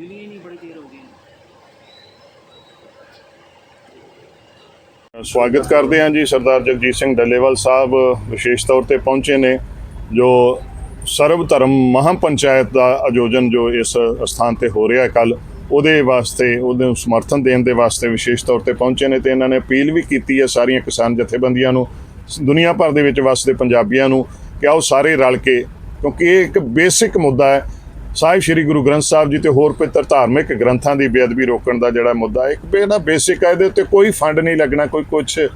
ਮਿਲੀ ਹੀ ਨਹੀਂ, ਬੜੀ ਦੇਰ ਹੋ ਗਈ। ਸਵਾਗਤ ਕਰਦੇ ਹਾਂ ਜੀ ਸਰਦਾਰ ਜਗਜੀਤ ਸਿੰਘ ਡੱਲੇਵਾਲ ਸਾਹਿਬ ਵਿਸ਼ੇਸ਼ ਤੌਰ ਤੇ ਪਹੁੰਚੇ ਨੇ, ਜੋ ਸਰਬ ਧਰਮ ਮਹਾਪੰਚਾਇਤ ਦਾ ਆਯੋਜਨ ਜੋ ਇਸ ਸਥਾਨ ਤੇ ਹੋ ਰਿਹਾ ਹੈ ਕੱਲ ਉਹਦੇ ਵਾਸਤੇ, ਉਹਦੇ ਨੂੰ ਸਮਰਥਨ ਦੇਣ ਦੇ ਵਾਸਤੇ ਵਿਸ਼ੇਸ਼ ਤੌਰ ਤੇ ਪਹੁੰਚੇ ਨੇ ਤੇ ਇਹਨਾਂ ਨੇ ਅਪੀਲ ਵੀ ਕੀਤੀ ਹੈ ਸਾਰੀਆਂ ਕਿਸਾਨ ਜਥੇਬੰਦੀਆਂ ਨੂੰ, ਦੁਨੀਆ ਭਰ ਦੇ ਵਿੱਚ ਵਸਦੇ ਪੰਜਾਬੀਆਂ ਨੂੰ, ਕਿ ਆਓ ਸਾਰੇ ਰਲ ਕੇ, ਕਿਉਂਕਿ ਇਹ ਇੱਕ ਬੇਸਿਕ ਮੁੱਦਾ ਹੈ ਸਾਹਿਬ ਸ੍ਰੀ ਗੁਰੂ ਗ੍ਰੰਥ ਸਾਹਿਬ ਜੀ ਤੇ ਹੋਰ ਪਵਿੱਤਰ ਧਾਰਮਿਕ ਗ੍ਰੰਥਾਂ ਦੀ ਬੇਅਦਬੀ ਰੋਕਣ ਦਾ ਜਿਹੜਾ ਮੁੱਦਾ ਹੈ, ਇੱਕ ਬੇਨਾ ਬੇਸਿਕ ਹੈ ਇਹਦੇ ਉੱਤੇ ਕੋਈ ਫੰਡ ਨਹੀਂ ਲੱਗਣਾ ਕੋਈ ਕੁਝ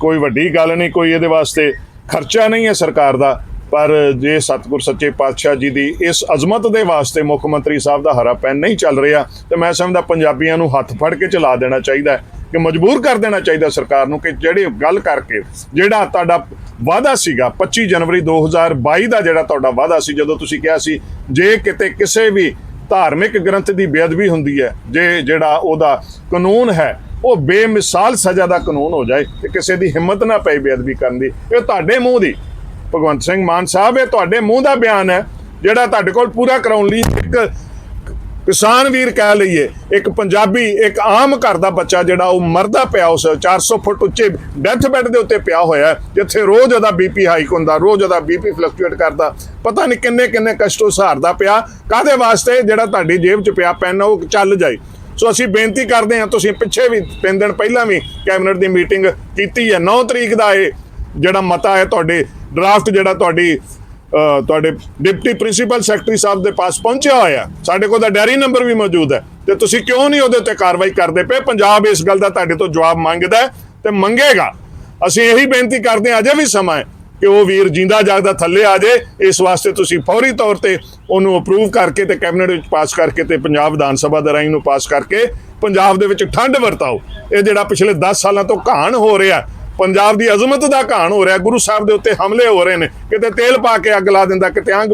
ਕੋਈ ਵੱਡੀ ਗੱਲ ਨਹੀਂ ਕੋਈ ਇਹਦੇ ਵਾਸਤੇ ਖਰਚਾ ਨਹੀਂ ਹੈ ਸਰਕਾਰ ਦਾ। ਪਰ ਜੇ ਸਤਿਗੁਰ ਸੱਚੇ ਪਾਤਸ਼ਾਹ ਜੀ ਦੀ ਇਸ ਅਜ਼ਮਤ ਦੇ ਵਾਸਤੇ ਮੁੱਖ ਮੰਤਰੀ ਸਾਹਿਬ ਦਾ ਹਰਾ ਪੈਨ ਨਹੀਂ ਚੱਲ ਰਿਹਾ ਤੇ ਮੈਂ ਸਮਝਦਾ ਪੰਜਾਬੀਆਂ ਨੂੰ ਹੱਥ ਫੜ ਕੇ ਚਲਾ ਦੇਣਾ ਚਾਹੀਦਾ ਕਿ ਮਜਬੂਰ ਕਰ ਦੇਣਾ ਚਾਹੀਦਾ ਸਰਕਾਰ ਨੂੰ ਕਿ ਜਿਹੜੇ ਗੱਲ ਕਰਕੇ ਜਿਹੜਾ ਤੁਹਾਡਾ ਵਾਅਦਾ ਸੀਗਾ 25 ਜਨਵਰੀ 2022 ਦਾ ਜਿਹੜਾ ਤੁਹਾਡਾ ਵਾਅਦਾ ਸੀ, ਜਦੋਂ ਤੁਸੀਂ ਕਿਹਾ ਸੀ, ਜੇ ਕਿਤੇ ਕਿਸੇ ਵੀ ਧਾਰਮਿਕ ਗ੍ਰੰਥ ਦੀ ਬੇਅਦਬੀ ਹੁੰਦੀ ਹੈ, ਜੇ ਜਿਹੜਾ ਉਹਦਾ ਕਾਨੂੰਨ ਹੈ, ਉਹ ਬੇਮਿਸਾਲ ਸਜ਼ਾ ਦਾ ਕਾਨੂੰਨ ਹੋ ਜਾਏ ਤੇ ਕਿਸੇ ਦੀ ਹਿੰਮਤ ਨਾ ਪਏ ਬੇਅਦਬੀ ਕਰਨ ਦੀ, ਇਹ ਤੁਹਾਡੇ ਮੂੰਹ ਦੀ। ਭਗਵੰਤ ਸਿੰਘ ਮਾਨ ਸਾਹਿਬ, ਇਹ ਤੁਹਾਡੇ ਮੂੰਹ ਦਾ ਬਿਆਨ ਹੈ, ਜਿਹੜਾ ਤੁਹਾਡੇ ਕੋਲ ਪੂਰਾ ਕਰਾਉਣ ਲਈ ਇੱਕ ਕਿਸਾਨ ਵੀਰ ਕਹਿ ਲਈਏ, ਇੱਕ ਪੰਜਾਬੀ, ਇੱਕ ਆਮ ਘਰ ਦਾ ਬੱਚਾ ਜਿਹੜਾ ਉਹ ਮਰਦਾ ਪਿਆ ਉਸ 400 ਫੁੱਟ ਉੱਚੇ ਡੈਥ ਬੈੱਡ ਦੇ ਉੱਤੇ ਪਿਆ ਹੋਇਆ ਜਿੱਥੇ ਰੋਜ਼ ਉਹਦਾ ਬੀਪੀ ਹਾਈਕ ਹੁੰਦਾ, ਰੋਜ਼ ਉਹਦਾ ਬੀਪੀ ਫਲਕਚੁਏਟ ਕਰਦਾ। ਪਤਾ ਨਹੀਂ ਕਿੰਨੇ ਕਿੰਨੇ ਕਸਟ ਕਸ਼ਟੋਂ ਸਹਾਰਦਾ ਪਿਆ। ਕਾਦੇ ਵਾਸਤੇ ਜਿਹੜਾ ਤੁਹਾਡੀ ਜੇਬ 'ਚ ਪਿਆ ਪੈਨ, ਉਹ ਚੱਲ ਜਾਏ। ਸੋ ਅਸੀਂ ਬੇਨਤੀ ਕਰਦੇ ਹਾਂ, ਤੁਸੀਂ ਪਿੱਛੇ ਵੀ ਤਿੰਨ ਦਿਨ ਪਹਿਲਾਂ ਵੀ ਕੈਬਨਿਟ ਦੀ ਮੀਟਿੰਗ ਕੀਤੀ ਹੈ। 9 ਤਰੀਕ ਦਾ ਇਹ ਜਿਹੜਾ ਮਤਾ ਹੈ ਤੁਹਾਡੇ, ਡਰਾਫਟ ਜਿਹੜਾ ਤੁਹਾਡੀ ਤੁਹਾਡੇ ਡਿਪਟੀ ਪ੍ਰਿੰਸੀਪਲ ਸੈਕਟਰੀ ਸਾਹਿਬ ਦੇ ਪਾਸ ਪਹੁੰਚਿਆ ਹੋਇਆ। ਸਾਡੇ ਕੋਲ ਤਾਂ ਡੈਰੀ ਨੰਬਰ ਵੀ ਮੌਜੂਦ ਹੈ। ਤੇ ਤੁਸੀਂ ਕਿਉਂ ਨਹੀਂ ਉਹਦੇ ਉੱਤੇ ਕਾਰਵਾਈ ਕਰਦੇ ਪਏ? ਪੰਜਾਬ ਇਸ ਗੱਲ ਦਾ ਤੁਹਾਡੇ ਤੋਂ ਜਵਾਬ ਮੰਗਦਾ ਹੈ ਤੇ ਮੰਗੇਗਾ। ਅਸੀਂ ਇਹੀ ਬੇਨਤੀ ਕਰਦੇ ਹਾਂ, ਅਜੇ ਵੀ ਸਮਾਂ ਹੈ ਕਿ ਉਹ ਵੀਰ ਜਿੰਦਾ ਜਾਗਦਾ ਥੱਲੇ ਆ ਜਾਏ ਇਸ ਵਾਸਤੇ ਤੁਸੀਂ ਫੌਰੀ ਤੌਰ ਤੇ ਉਹਨੂੰ ਅਪਰੂਵ ਕਰਕੇ ਤੇ ਕੈਬਨਿਟ ਵਿੱਚ ਪਾਸ ਕਰਕੇ ਤੇ ਪੰਜਾਬ ਵਿਧਾਨ ਸਭਾ ਦੇ ਰਾਹੀਂ ਨੂੰ ਪਾਸ ਕਰਕੇ ਪੰਜਾਬ ਦੇ ਵਿੱਚ ਠੰਡ ਵਰਤਾਓ। ਇਹ ਜਿਹੜਾ ਪਿਛਲੇ 10 ਸਾਲਾਂ ਤੋਂ ਘਾਣ ਹੋ ਰਿਹਾ ਪੰਜਾਬ ਦੀ ਅਜ਼ਮਤ ਦਾ ਘਾਣ ਹੋ ਰਿਹਾ, ਗੁਰੂ ਸਾਹਿਬ ਦੇ ਉੱਤੇ ਹਮਲੇ ਹੋ ਰਹੇ ਨੇ, ਕਿਤੇ ਤੇਲ ਪਾ ਕੇ ਅੱਗ ਲਾ ਦਿੰਦਾ, ਕਿਤੇ ਅੰਗ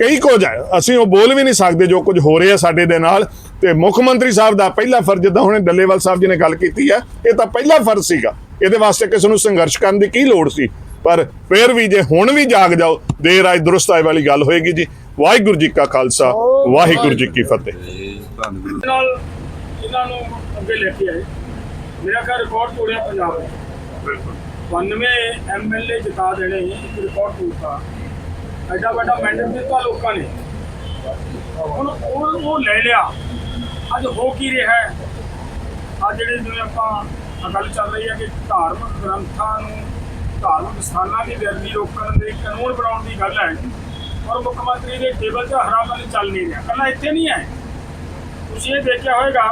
ਕਈ ਕੁਝ ਹੈ, ਅਸੀਂ ਉਹ ਬੋਲ ਵੀ ਨਹੀਂ ਸਕਦੇ ਜੋ ਕੁਝ ਹੋ ਰਿਹਾ ਸਾਡੇ ਦੇ ਨਾਲ। ਤੇ ਮੁੱਖ ਮੰਤਰੀ ਸਾਹਿਬ ਦਾ ਪਹਿਲਾ ਫਰਜ਼ ਜਿੱਦਾਂ ਹੁਣੇ ਡੱਲੇਵਾਲ ਸਾਹਿਬ ਜੀ ਨੇ ਗੱਲ ਕੀਤੀ ਹੈ, ਇਹ ਤਾਂ ਪਹਿਲਾ ਫਰਜ਼ ਸੀਗਾ। ਇਹਦੇ ਵਾਸਤੇ ਕਿਸੇ ਨੂੰ ਸੰਘਰਸ਼ ਕਰਨ ਦੀ ਕੀ ਲੋੜ ਸੀ? ਪਰ ਫਿਰ ਵੀ ਜੇ ਹੁਣ ਵੀ ਜਾਗ ਜਾਓ, ਦੇਰ ਆਏ ਦਰੁਸਤ ਆਏ ਵਾਲੀ ਗੱਲ ਹੋਏਗੀ ਜੀ। ਵਾਹਿਗੁਰੂ ਜੀ ਕਾ ਖਾਲਸਾ, ਵਾਹਿਗੁਰੂ ਜੀ ਕੀ ਫਤਿਹ। ਨਾਲ ਇਹਨਾਂ ਨੂੰ ਅੱਗੇ ਲੈ ਕੇ ਆਏ। ਮੇਰਾ ਘਰ ਰਿਕਾਰਡ ਤੋੜਿਆ ਪੰਜਾਬ ਨੇ। ਬਿਲਕੁਲ। 92 ਐਮਐਲਏ ਜਿਤਾ ਦੇਣੇ ਇੱਕ ਰਿਕਾਰਡ ਤੋੜਤਾ ਐਡਾ ਵੱਡਾ ਮੈਂਡੇਟ ਦਿੱਤਾ ਲੋਕਾਂ ਨੇ। ਹੁਣ ਉਹ ਉਹ ਲੈ ਲਿਆ। ਅੱਜ ਹੋ ਕੀ ਰਿਹਾ ਹੈ? ਆ ਜਿਹੜੇ ਜਿਵੇਂ ਆਪਾਂ ਗੱਲ ਚੱਲ ਰਹੀ ਹੈ ਕਿ ਧਾਰਮਿਕ ਗ੍ਰੰਥਾਂ ਨੂੰ, ਧਾਰਮਿਕ ਸਥਾਨਾਂ ਦੀ ਬੇਅਦਬੀ ਰੋਕਣ ਦੇ ਕਾਨੂੰਨ ਬਣਾਉਣ ਦੀ ਗੱਲ ਹੈ। ਔਰ ਮੁੱਖ ਮੰਤਰੀ ਦੇ ਟੇਬਲ 'ਤੇ ਹਰਾਮਲ ਚੱਲ ਨਹੀਂ ਰਿਹਾ। ਕੱਲਾ ਇੱਥੇ ਨਹੀਂ ਹੈ ਤੁਸੀਂ ਇਹ ਦੇਖਿਆ ਹੋਵੇਗਾ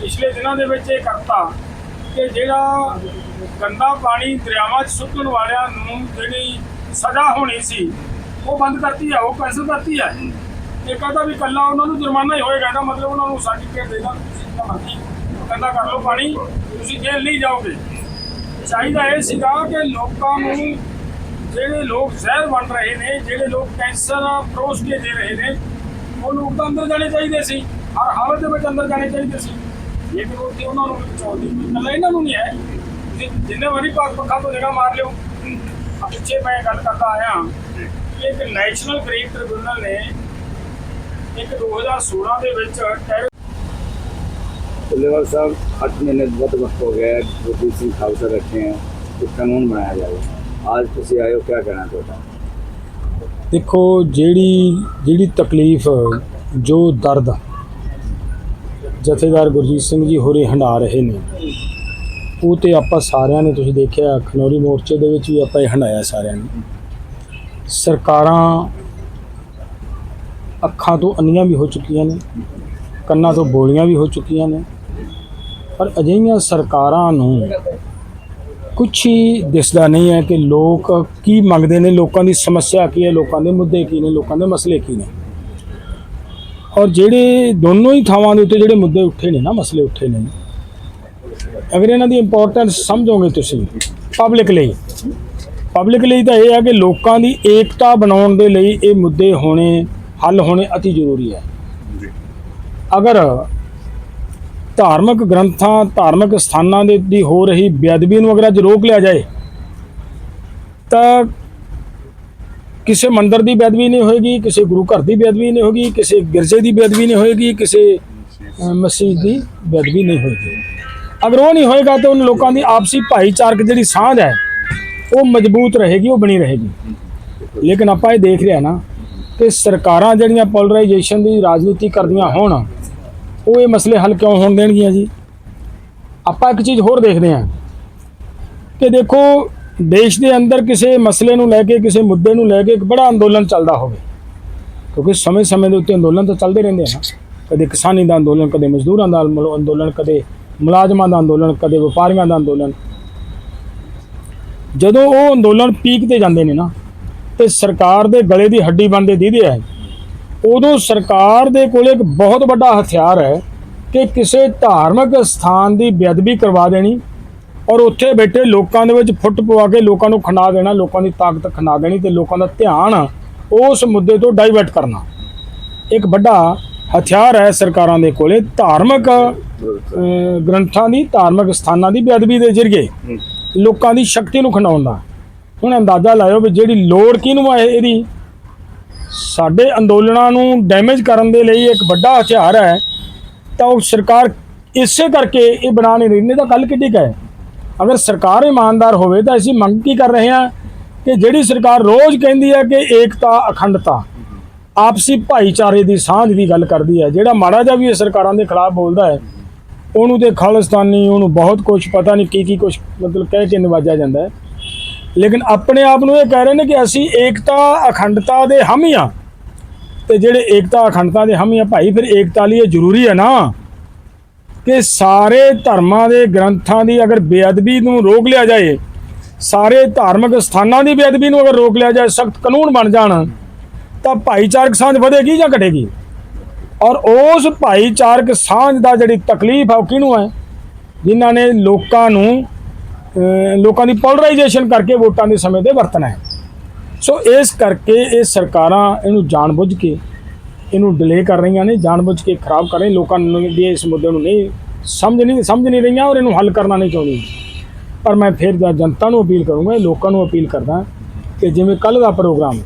ਪਿਛਲੇ ਦਿਨਾਂ ਦੇ ਵਿੱਚ ਇਹ ਕਰਤਾ ਕਿ ਜਿਹੜਾ ਗੰਦਾ ਪਾਣੀ ਦਰਿਆਵਾਂ 'ਚ ਸੁੱਟਣ ਵਾਲਿਆਂ ਨੂੰ ਜਿਹੜੀ ਸਜ਼ਾ ਹੋਣੀ ਸੀ, ਉਹ ਬੰਦ ਕਰਤੀ ਹੈ ਉਹ ਕੈਂਸਲ ਕਰਤੀ ਹੈ ਇਹ ਕਹਿੰਦਾ ਵੀ ਕੱਲਾ ਉਹਨਾਂ ਨੂੰ ਜੁਰਮਾਨਾ ਹੀ ਹੋਏਗਾ, ਇਹਦਾ ਮਤਲਬ ਉਹਨਾਂ ਨੂੰ ਸਰਟੀਫਿਕੇਟ ਦੇਣਾ, ਤੁਸੀਂ ਜਿੰਨਾ ਮਰਜ਼ੀ ਗੰਦਾ ਕਰ ਲਓ ਪਾਣੀ, ਤੁਸੀਂ ਜੇਲ੍ਹ ਨਹੀਂ ਜਾਓਗੇ। ਚਾਹੀਦਾ ਇਹ ਸੀਗਾ ਕਿ ਲੋਕਾਂ ਨੂੰ ਜਿਹੜੇ ਲੋਕ ਜ਼ਹਿਰ ਬਣ ਰਹੇ ਨੇ, ਜਿਹੜੇ ਲੋਕ ਕੈਂਸਰ, ਪਰੋਸ ਕੇ ਦੇ ਰਹੇ ਨੇ ਉਹ ਲੋਕ ਤਾਂ ਅੰਦਰ ਜਾਣੇ ਚਾਹੀਦੇ ਸੀ, ਹਰ ਹਾਲਤ ਦੇ ਵਿੱਚ ਅੰਦਰ ਜਾਣੇ ਚਾਹੀਦੇ ਸੀ। ਇਹ ਕਿ ਉਹਨਾਂ ਨੂੰ ਬਚਾਉਂਦੀ ਕੱਲਾ ਇਹਨਾਂ ਨੂੰ ਨਹੀਂ ਹੈ ਜਿੰਨੇ ਵਾਰੀ ਭਾਰਤ ਪੱਖਾ ਤੋਂ ਜਗ੍ਹਾ ਮਾਰ ਲਿਓ। ਪਿੱਛੇ ਮੈਂ ਗੱਲ ਕਰਦਾ ਆਇਆ ਕਿ ਇੱਕ ਨੈਸ਼ਨਲ ਗ੍ਰੀਨ ਟ੍ਰਿਬਿਊਨਲ ਨੇ ਇੱਕ 2016 ਦੇ ਵਿੱਚ ਟੈਰ ਲੇਵਲ ਸਾਹਿਬ 8 ਮਹੀਨੇ ਬਹੁਤ ਵਕਤ ਹੋ ਗਿਆ ਗੁਰਦੀਪ ਸਿੰਘ ਖਾਲਸਾ ਰੱਖੇ ਹੈ ਕਿ ਕਾਨੂੰਨ ਬਣਾਇਆ ਜਾਵੇ। ਅੱਜ ਤੁਸੀਂ ਆਇਓ ਕੀ ਕਹਿਣਾ ਤੁਹਾਡਾ? ਦੇਖੋ ਜਿਹੜੀ ਜਿਹੜੀ ਤਕਲੀਫ ਜੋ ਦਰਦ ਜਥੇਦਾਰ ਗੁਰਜੀਤ ਸਿੰਘ ਜੀ ਹੋਰੇ ਹੰਡਾ ਰਹੇ ਨੇ ਉਹ ਤੇ ਆਪਾਂ ਸਾਰਿਆਂ ਨੇ ਤੁਸੀਂ ਦੇਖਿਆ, ਖਨੌਰੀ ਮੋਰਚੇ ਦੇ ਵਿੱਚ ਵੀ ਆਪਾਂ ਇਹ ਹੰਡਾਇਆ ਸਾਰਿਆਂ ਨੇ। ਸਰਕਾਰਾਂ ਅੱਖਾਂ ਤੋਂ ਅੰਨੀਆਂ ਵੀ ਹੋ ਚੁੱਕੀਆਂ ਨੇ, ਕੰਨਾਂ ਤੋਂ ਬੋਲੀਆਂ ਵੀ ਹੋ ਚੁੱਕੀਆਂ ਨੇ, ਪਰ ਅਜਿਹੀਆਂ ਸਰਕਾਰਾਂ ਨੂੰ ਕੁਛ ਹੀ ਦਿਸਦਾ ਨਹੀਂ ਹੈ ਕਿ ਲੋਕ ਕੀ ਮੰਗਦੇ ਨੇ, ਲੋਕਾਂ ਦੀ ਸਮੱਸਿਆ ਕੀ ਹੈ, ਲੋਕਾਂ ਦੇ ਮੁੱਦੇ ਕੀ ਨੇ, ਲੋਕਾਂ ਦੇ ਮਸਲੇ ਕੀ ਨੇ। ਔਰ ਜਿਹੜੇ ਦੋਨੋਂ ਹੀ ਥਾਵਾਂ ਦੇ ਉੱਤੇ ਜਿਹੜੇ ਮੁੱਦੇ ਉੱਠੇ ਨੇ ਨਾ, ਮਸਲੇ ਉੱਠੇ ਨੇ ਅਗਰ ਇਹਨਾਂ ਦੀ ਇੰਪੋਰਟੈਂਸ ਸਮਝੋਗੇ ਤੁਸੀਂ ਪਬਲਿਕ ਲਈ। ਪਬਲਿਕ ਲਈ ਤਾਂ ਇਹ ਹੈ ਕਿ ਲੋਕਾਂ ਦੀ ਏਕਤਾ ਬਣਾਉਣ ਦੇ ਲਈ ਇਹ ਮੁੱਦੇ ਹੋਣੇ ਹੱਲ ਹੋਣੇ ਅਤੀ ਜ਼ਰੂਰੀ ਹੈ। ਅਗਰ ਧਾਰਮਿਕ ਗ੍ਰੰਥਾਂ ਧਾਰਮਿਕ ਸਥਾਨਾਂ ਦੇ ਦੀ ਹੋ ਰਹੀ ਬੇਅਦਬੀ ਨੂੰ ਅਗਰ ਅੱਜ ਰੋਕ ਲਿਆ ਜਾਏ ਤਾਂ ਕਿਸੇ ਮੰਦਿਰ ਦੀ ਬੇਅਦਬੀ ਨਹੀਂ ਹੋਏਗੀ ਕਿਸੇ ਗੁਰੂ ਘਰ ਦੀ ਬੇਅਦਬੀ ਨਹੀਂ ਹੋਏਗੀ ਕਿਸੇ ਗਿਰਜੇ ਦੀ ਬੇਅਦਬੀ ਨਹੀਂ ਹੋਏਗੀ ਕਿਸੇ ਮਸਜਿਦ ਦੀ ਬੇਅਦਬੀ ਨਹੀਂ ਹੋਏਗੀ। ਅਗਰ ਉਹ ਨਹੀਂ ਹੋਏਗਾ ਤਾਂ ਉਹਨਾਂ ਲੋਕਾਂ ਦੀ ਆਪਸੀ ਭਾਈਚਾਰਕ ਜਿਹੜੀ ਸਾਂਝ ਹੈ, ਉਹ ਮਜ਼ਬੂਤ ਰਹੇਗੀ, ਉਹ ਬਣੀ ਰਹੇਗੀ। ਲੇਕਿਨ ਆਪਾਂ ਇਹ ਦੇਖ ਰਿਹਾ ਨਾ ਕਿ ਸਰਕਾਰਾਂ ਜਿਹੜੀਆਂ ਪੋਲਰਾਈਜੇਸ਼ਨ ਦੀ ਰਾਜਨੀਤੀ ਕਰਦੀਆਂ ਹੋਣ, ਉਹ ਇਹ ਮਸਲੇ ਹੱਲ ਕਿਉਂ ਹੋਣ ਦੇਣਗੀਆਂ ਜੀ? ਆਪਾਂ ਇੱਕ ਚੀਜ਼ ਹੋਰ ਦੇਖਦੇ ਹਾਂ ਕਿ ਦੇਖੋ, ਦੇਸ਼ ਦੇ ਅੰਦਰ ਕਿਸੇ ਮਸਲੇ ਨੂੰ ਲੈ ਕੇ, ਕਿਸੇ ਮੁੱਦੇ ਨੂੰ ਲੈ ਕੇ ਇੱਕ ਬੜਾ ਅੰਦੋਲਨ ਚੱਲਦਾ ਹੋਵੇ। ਕਿਉਂਕਿ ਸਮੇਂ-ਸਮੇਂ ਦੇ ਉੱਤੇ ਅੰਦੋਲਨ ਤਾਂ ਚੱਲਦੇ ਰਹਿੰਦੇ ਆ ਨਾ। ਕਦੇ ਕਿਸਾਨੀ ਦਾ ਅੰਦੋਲਨ, ਕਦੇ ਮਜ਼ਦੂਰਾਂ ਦਾ ਅੰਦੋਲਨ, ਕਦੇ ਮੁਲਾਜ਼ਮਾਂ ਦਾ ਅੰਦੋਲਨ, ਕਦੇ ਵਪਾਰੀਆਂ ਦਾ ਅੰਦੋਲਨ। ਜਦੋਂ ਉਹ ਅੰਦੋਲਨ ਪੀਕ ਤੇ ਜਾਂਦੇ ਨੇ ਨਾ, ਤੇ ਸਰਕਾਰ ਦੇ ਗਲੇ ਦੀ ਹੱਡੀ ਬਣਦੇ ਦੀਦੇ ਹੈ ਉਦੋਂ ਸਰਕਾਰ ਦੇ ਕੋਲ ਇੱਕ ਬਹੁਤ ਵੱਡਾ ਹਥਿਆਰ ਹੈ ਕਿ ਕਿਸੇ ਧਾਰਮਿਕ ਸਥਾਨ ਦੀ ਬੇਅਦਬੀ ਕਰਵਾ ਦੇਣੀ ਔਰ ਉੱਥੇ ਬੈਠੇ ਲੋਕਾਂ ਦੇ ਵਿੱਚ ਫੁੱਟ ਪਵਾ ਕੇ ਲੋਕਾਂ ਨੂੰ ਖੰਡਾ ਦੇਣਾ, ਲੋਕਾਂ ਦੀ ਤਾਕਤ ਖੰਡਾ ਦੇਣੀ ਤੇ ਲੋਕਾਂ ਦਾ ਧਿਆਨ ਉਸ ਮੁੱਦੇ ਤੋਂ ਡਾਈਵਰਟ ਕਰਨਾ। ਇੱਕ ਵੱਡਾ ਹਥਿਆਰ ਹੈ ਸਰਕਾਰਾਂ ਦੇ ਕੋਲੇ, ਧਾਰਮਿਕ ਗ੍ਰੰਥਾਂ ਦੀ ਧਾਰਮਿਕ ਸਥਾਨਾਂ ਦੀ ਬੇਅਦਬੀ ਦੇ ਜ਼ਰੀਏ ਲੋਕਾਂ ਦੀ ਸ਼ਕਤੀ ਨੂੰ ਖੰਡਾਉਣ ਦਾ। ਹੁਣ ਅੰਦਾਜ਼ਾ ਲਾਇਓ ਵੀ ਜਿਹੜੀ ਲੋੜ ਕਿਹਨੂੰ ਹੈ ਇਹਦੀ। ਸਾਡੇ ਅੰਦੋਲਨਾਂ ਨੂੰ ਡੈਮੇਜ ਕਰਨ ਦੇ ਲਈ ਇੱਕ ਵੱਡਾ ਹਥਿਆਰ ਹੈ ਤਾਂ ਉਹ ਸਰਕਾਰ ਇਸੇ ਕਰਕੇ ਇਹ ਬਣਾ ਨਹੀਂ ਰਹੀ। ਨਹੀਂ ਤਾਂ ਗੱਲ ਕਿੱਡੀ ਕੁ ਹੈ। ਅਗਰ ਸਰਕਾਰ ਇਮਾਨਦਾਰ ਹੋਵੇ ਤਾਂ ਅਸੀਂ ਮੰਗ ਕੀ ਕਰ ਰਹੇ ਹਾਂ ਕਿ ਜਿਹੜੀ ਸਰਕਾਰ ਰੋਜ਼ ਕਹਿੰਦੀ ਹੈ ਕਿ ਏਕਤਾ ਅਖੰਡਤਾ ਆਪਸੀ ਭਾਈਚਾਰੇ ਦੀ ਸਾਂਝ ਦੀ ਗੱਲ ਕਰਦੀ ਹੈ ਜਿਹੜਾ ਮਾੜਾ ਜਿਹਾ ਵੀ ਇਹ ਸਰਕਾਰਾਂ ਦੇ ਖਿਲਾਫ ਬੋਲਦਾ ਹੈ ਉਹਨੂੰ ਤੇ ਖਾਲਿਸਤਾਨੀ, ਉਹਨੂੰ ਬਹੁਤ ਕੁਝ ਪਤਾ ਨਹੀਂ ਕੀ ਕੀ ਕੁਝ ਮਤਲਬ ਕਹਿ ਕੇ ਨਿਵਾਜਿਆ ਜਾਂਦਾ ਹੈ। ਲੇਕਿਨ ਆਪਣੇ ਆਪ ਨੂੰ ਇਹ ਕਹਿ ਰਹੇ ਨੇ ਕਿ ਅਸੀਂ ਏਕਤਾ, ਅਖੰਡਤਾ ਦੇ ਹਾਮੀ ਹਾਂ ਤੇ ਜਿਹੜੇ ਏਕਤਾ, ਅਖੰਡਤਾ ਦੇ ਹਾਮੀ ਆ ਭਾਈ ਫਿਰ ਏਕਤਾ ਲਈ ਇਹ ਜ਼ਰੂਰੀ ਹੈ ਨਾ। ਕਿ ਸਾਰੇ ਧਰਮਾਂ ਦੇ ਗ੍ਰੰਥਾਂ ਦੀ ਅਗਰ ਬੇਅਦਬੀ ਨੂੰ ਰੋਕ ਲਿਆ ਜਾਏ, ਸਾਰੇ ਧਾਰਮਿਕ ਸਥਾਨਾਂ ਦੀ ਬੇਅਦਬੀ ਨੂੰ ਅਗਰ ਰੋਕ ਲਿਆ ਜਾਏ, ਸਖਤ ਕਾਨੂੰਨ ਬਣ ਜਾਣ, ਤਾਂ ਭਾਈਚਾਰਕ ਸਾਂਝ ਵਧੇਗੀ ਜਾਂ ਘਟੇਗੀ? ਔਰ ਉਸ ਭਾਈਚਾਰਕ ਸਾਂਝ ਦਾ ਜਿਹੜੀ ਤਕਲੀਫ ਆ ਉਹ ਕਿਹਨੂੰ ਹੈ ਜਿਨ੍ਹਾਂ ਨੇ ਲੋਕਾਂ ਨੂੰ ਲੋਕਾਂ ਦੀ ਪੋਲਰਾਈਜੇਸ਼ਨ ਕਰਕੇ ਵੋਟਾਂ ਦੇ ਸਮੇਂ ਤੇ ਵਰਤਣਾ ਹੈ। ਸੋ ਇਸ ਕਰਕੇ ਇਹ ਸਰਕਾਰਾਂ ਇਹਨੂੰ ਜਾਣਬੁੱਝ ਕੇ ਇਹਨੂੰ ਡਿਲੇ ਕਰ ਰਹੀਆਂ ਨੇ, ਜਾਣਬੁੱਝ ਕੇ ਖਰਾਬ ਕਰ ਰਹੀਆਂ ਲੋਕਾਂ ਨੂੰ ਵੀ ਇਸ ਮੁੱਦੇ ਨੂੰ ਨਹੀਂ ਸਮਝ ਨਹੀਂ ਸਮਝ ਨਹੀਂ ਰਹੀਆਂ ਔਰ ਇਹਨੂੰ ਹੱਲ ਕਰਨਾ ਨਹੀਂ ਚਾਹੁੰਦੀ ਪਰ ਮੈਂ ਫਿਰ ਜਨਤਾ ਨੂੰ ਅਪੀਲ ਕਰੂੰਗਾ ਲੋਕਾਂ ਨੂੰ ਅਪੀਲ ਕਰਦਾ ਕਿ ਜਿਵੇਂ ਕੱਲ ਦਾ ਪ੍ਰੋਗਰਾਮ